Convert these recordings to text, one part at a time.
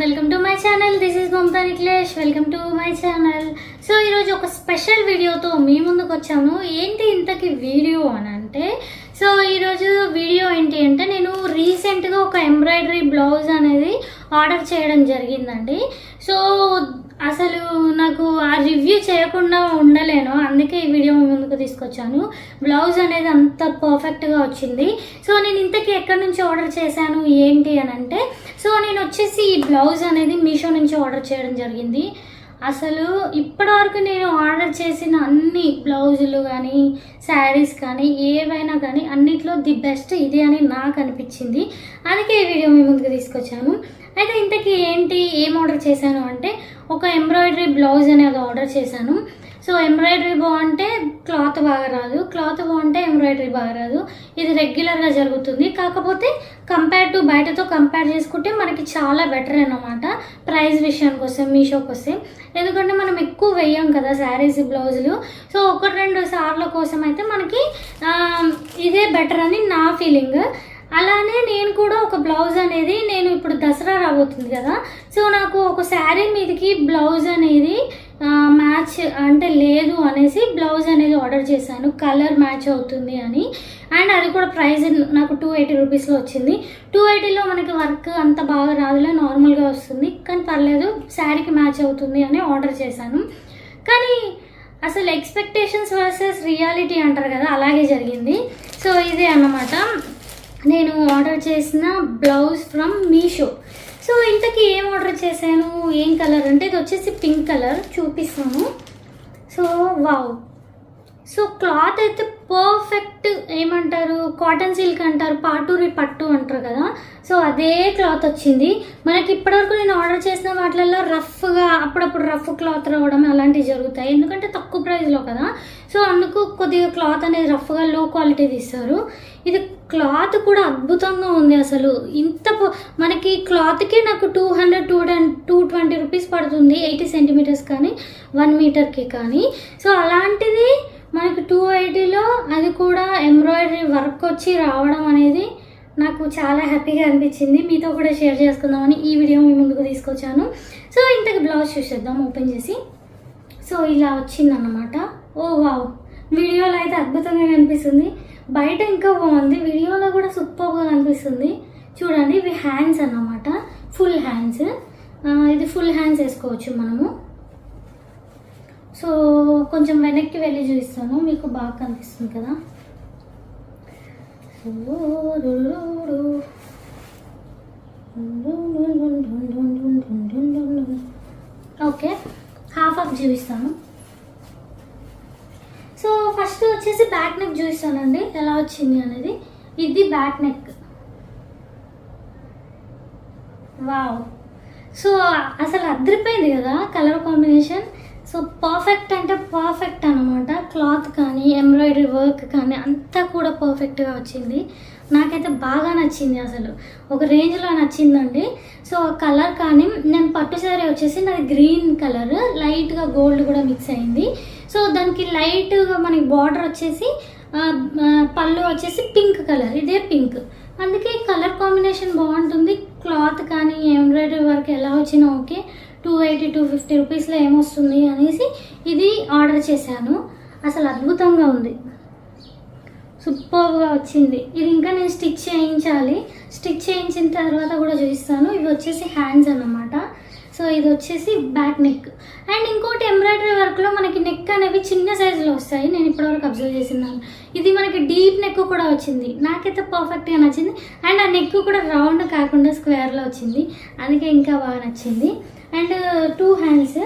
Welcome to my channel this is Mamata Nikhilesh welcome to my channel so ఈరోజు ఒక special వీడియోతో మీ ముందుకు వచ్చాను. ఏంటి ఇంతకి వీడియో అని అంటే సో ఈరోజు వీడియో ఏంటి అంటే నేను రీసెంట్గా ఒక ఎంబ్రాయిడరీ బ్లౌజ్ అనేది ఆర్డర్ చేయడం జరిగిందండి. సో అసలు నాకు ఆ రివ్యూ చేయకుండా ఉండలేను. అందుకే ఈ వీడియో మీ ముందుకు తీసుకొచ్చాను. బ్లౌజ్ అనేది అంత పర్ఫెక్ట్గా వచ్చింది. సో నేను ఇంతకీ ఎక్కడి నుంచి ఆర్డర్ చేశాను? ఏంటి అని అంటే సో నేను వచ్చేసి ఈ బ్లౌజ్ అనేది మీషో నుంచి ఆర్డర్ చేయడం జరిగింది. అసలు ఇప్పటివరకు నేను ఆర్డర్ చేసిన అన్ని బ్లౌజులు కానీ శారీస్ కానీ ఏవైనా కానీ అన్నిట్లో ది బెస్ట్ ఇది అని నాకు అనిపించింది. అందుకే ఈ వీడియో మీ ముందుకు తీసుకొచ్చాను. అయితే ఇంతకీ ఏంటి ఏం ఆర్డర్ చేశాను అంటే ఒక ఎంబ్రాయిడరీ బ్లౌజ్ అనేది ఆర్డర్ చేశాను. సో ఎంబ్రాయిడరీ బాగుంటే క్లాత్ బాగా రాదు క్లాత్ బాగుంటే ఎంబ్రాయిడరీ బాగా రాదు. ఇది రెగ్యులర్గా జరుగుతుంది. కాకపోతే కంపేర్ టు బయటతో కంపేర్ చేసుకుంటే మనకి చాలా బెటర్ అనమాట ప్రైస్ విషయానికి వస్తే మీషోకి వస్తే. ఎందుకంటే మనం ఎక్కువ వేయం కదా శారీస్ బ్లౌజులు సో ఒకటి రెండు సార్ల కోసం అయితే మనకి ఇదే బెటర్ అని నా ఫీలింగ్ అలానే నేను కూడా ఒక బ్లౌజ్ అనేది నేను ఇప్పుడు దసరా రాబోతుంది కదా. సో నాకు ఒక శారీ మీదకి బ్లౌజ్ అనేది మ్యాచ్ అంటే లేదు అనేసి బ్లౌజ్ అనేది ఆర్డర్ చేశాను. కలర్ మ్యాచ్ అవుతుంది అని. అండ్ అది కూడా ప్రైస్ నాకు టూ ఎయిటీ రూపీస్లో వచ్చింది. టూ ఎయిటీలో మనకి వర్క్ అంత బాగా రాదులే నార్మల్గా వస్తుంది. కానీ పర్లేదు శారీకి మ్యాచ్ అవుతుంది అని ఆర్డర్ చేశాను. కానీ అసలు ఎక్స్పెక్టేషన్స్ వర్సెస్ రియాలిటీ అంటారు కదా అలాగే జరిగింది. సో ఇదే అన్నమాట. నేను ఆర్డర్ చేసిన బ్లౌజ్ ఫ్రమ్ మీషో సో ఇంతకీ ఏం ఆర్డర్ చేశాను? ఏం కలర్ అంటే ఇది వచ్చేసి పింక్ కలర్ చూపిస్తాను. సో వావ్ సో క్లాత్ అయితే పర్ఫెక్ట్ ఏమంటారు? కాటన్ సిల్క్ అంటారు పాటూరి పట్టు అంటారు కదా. సో అదే క్లాత్ వచ్చింది. మనకి ఇప్పటివరకు నేను ఆర్డర్ చేసిన వాటిలలో రఫ్గా అప్పుడప్పుడు రఫ్ క్లాత్ రావడం అలాంటివి జరుగుతాయి. ఎందుకంటే తక్కువ ప్రైస్లో కదా. సో అందుకు కొద్దిగా క్లాత్ అనేది రఫ్గా లో క్వాలిటీ తీస్తారు ఇది క్లాత్ కూడా అద్భుతంగా ఉంది అసలు. ఇంత మనకి క్లాత్కే నాకు two hundred two two twenty rupees పడుతుంది ఎయిటీ సెంటీమీటర్స్ కానీ వన్ మీటర్కి కానీ. సో అలాంటిది మనకి టూ ఎయిటీలో అది కూడా ఎంబ్రాయిడరీ వర్క్ వచ్చి రావడం అనేది నాకు చాలా హ్యాపీగా అనిపించింది. మీతో కూడా షేర్ చేసుకుందామని ఈ వీడియో మీ ముందుకు తీసుకొచ్చాను. సో ఇంతకు బ్లౌజ్ చూసేద్దాం ఓపెన్ చేసి. సో ఇలా వచ్చిందన్నమాట. Oh wow! వీడియోలో అయితే అద్భుతంగా కనిపిస్తుంది. బయట ఇంకా బాగుంది వీడియోలో కూడా సూపర్గా కనిపిస్తుంది చూడండి ఇవి హ్యాండ్స్ అన్నమాట ఫుల్ హ్యాండ్స్ ఇది ఫుల్ హ్యాండ్స్ వేసుకోవచ్చు మనము సో కొంచెం వెనక్కి వెళ్ళి చూపిస్తాను మీకు బాగా కనిపిస్తుంది కదా ఓకే హాఫ్ ఆఫ్ చూపిస్తాను సో ఫస్ట్ వచ్చేసి బ్యాక్ నెక్ చూపిస్తానండి ఎలా వచ్చింది అనేది. ఇది బ్యాక్ నెక్. వావ్. సో అసలు అద్దరిపోయింది కదా కలర్ కాంబినేషన్. సో పర్ఫెక్ట్ అంటే పర్ఫెక్ట్ అనమాట క్లాత్ కానీ ఎంబ్రాయిడరీ వర్క్ కానీ అంతా కూడా పర్ఫెక్ట్గా వచ్చింది. నాకైతే బాగా నచ్చింది అసలు. ఒక రేంజ్లో నచ్చిందండి. సో కలర్ కానీ నేను పట్టు శారీ వచ్చేసి నాది గ్రీన్ కలర్ లైట్గా గోల్డ్ కూడా మిక్స్ అయింది. సో దానికి లైట్గా మనకి బార్డర్ వచ్చేసి పళ్ళు వచ్చేసి పింక్ కలర్ ఇదే పింక్ అందుకే కలర్ కాంబినేషన్ బాగుంటుంది. క్లాత్ కానీ ఎంబ్రాయిడరీ వర్క్ ఎలా వచ్చినా okay. Two eighty two fifty రూపీస్లో ఏమొస్తుంది అనేసి ఇది ఆర్డర్ చేశాను. అసలు అద్భుతంగా ఉంది. సూపర్గా వచ్చింది. ఇది ఇంకా నేను స్టిచ్ చేయించాలి. స్టిచ్ చేయించిన తర్వాత కూడా చూపిస్తాను. ఇవి వచ్చేసి హ్యాండ్స్ అన్నమాట. సో ఇది వచ్చేసి బ్యాక్ నెక్. అండ్ ఇంకోటి ఎంబ్రాయిడరీ వర్క్లో మనకి నెక్ అనేవి చిన్న సైజులో వస్తాయి. నేను ఇప్పటివరకు అబ్జర్వ్ చేసినాను ఇది మనకి డీప్ నెక్ కూడా వచ్చింది. నాకైతే పర్ఫెక్ట్గా నచ్చింది. అండ్ ఆ నెక్ కూడా రౌండ్ కాకుండా స్క్వేర్లో వచ్చింది. అందుకే ఇంకా బాగా నచ్చింది. And two hands.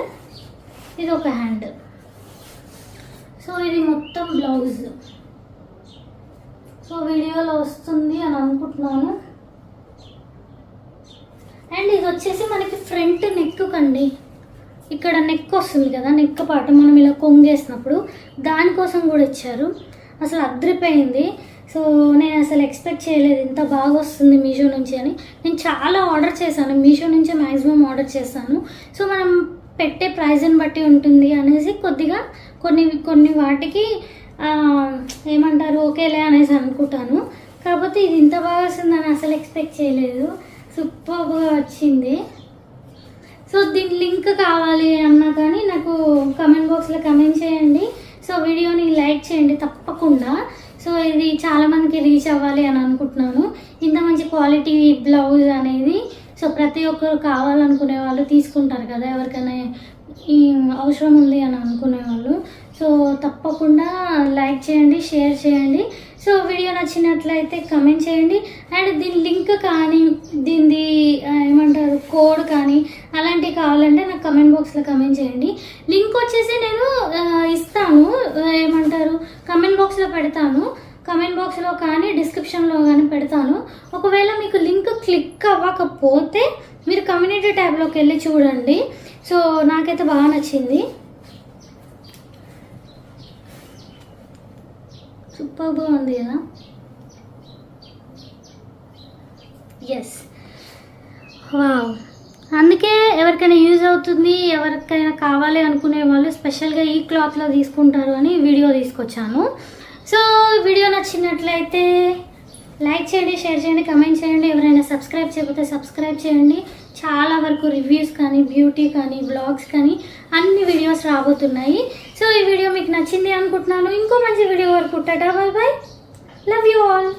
ఇది ఒక హ్యాండ్. సో ఇది మొత్తం బ్లౌజ్. సో వీడియోలో వస్తుంది అని అనుకుంటున్నాను. అండ్ ఇది వచ్చేసి మనకి ఫ్రంట్ నెక్ కండి. ఇక్కడ నెక్ వస్తుంది కదా నెక్ పాట మనం ఇలా కొంగేసినప్పుడు దానికోసం కూడా ఇచ్చారు. అసలు అద్రిపోయింది. సో నేను అసలు ఎక్స్పెక్ట్ చేయలేదు ఇంత బాగా వస్తుంది మీషో నుంచి అని. నేను చాలా ఆర్డర్ చేశాను. మీషో నుంచే మ్యాక్సిమం ఆర్డర్ చేశాను. సో మనం పెట్టే ప్రైజ్ని బట్టి ఉంటుంది అనేసి కొద్దిగా కొన్ని కొన్ని వాటికి ఏమంటారు ఓకేలే అనేసి అనుకుంటాను. కాకపోతే ఇది ఇంత బాగా వస్తుందని అసలు ఎక్స్పెక్ట్ చేయలేదు. సూపర్గా వచ్చింది. సో దీని లింక్ కావాలి అన్నా కానీ నాకు కమెంట్ బాక్స్లో కమెంట్ చేయండి. సో వీడియోని లైక్ చేయండి తప్పకుండా. సో ఇది చాలామందికి రీచ్ అవ్వాలి అని అనుకుంటున్నాను. ఇంత మంచి క్వాలిటీ బ్లౌజ్ అనేది సో ప్రతి ఒక్కరు కావాలనుకునే వాళ్ళు తీసుకుంటారు కదా ఎవరికైనా అవసరం ఉంది అని అనుకునే వాళ్ళు. సో తప్పకుండా లైక్ చేయండి షేర్ చేయండి. సో వీడియో నచ్చినట్లయితే కమెంట్ చేయండి. అండ్ దీని లింక్ కానీ దీనిది ఏమంటారు కోడ్ కానీ అలాంటివి కావాలంటే నాకు కమెంట్ బాక్స్లో కమెంట్ చేయండి. లింక్ వచ్చేసి నేను ఇస్తాను. ఏమంటారు కమెంట్ బాక్స్లో పెడతాను. కమెంట్ బాక్స్లో కానీ డిస్క్రిప్షన్లో కానీ పెడతాను. ఒకవేళ మీకు లింక్ క్లిక్ అవ్వకపోతే మీరు కమ్యూనిటీ ట్యాబ్లోకి వెళ్ళి చూడండి. సో నాకైతే బాగా నచ్చింది. సూపర్గా ఉంది కదా? ఎస్ వావ్ అందుకే ఎవరికైనా యూజ్ అవుతుంది ఎవరికైనా కావాలి అనుకునే వాళ్ళు స్పెషల్గా ఈ క్లాత్లో తీసుకుంటారు అని వీడియో తీసుకొచ్చాను. సో వీడియో నచ్చినట్లయితే లైక్ చేయండి షేర్ చేయండి కమెంట్ చేయండి. ఎవరైనా సబ్స్క్రైబ్ చేయకపోతే సబ్స్క్రైబ్ చేయండి. చాలా వరకు రివ్యూస్ కానీ బ్యూటీ కానీ బ్లాగ్స్ కానీ అన్ని వీడియోస్ రాబోతున్నాయి. సో ఈ వీడియో మీకు నచ్చింది అనుకుంటున్నాను. ఇంకో మంచి వీడియో వరకు tata bye bye love you all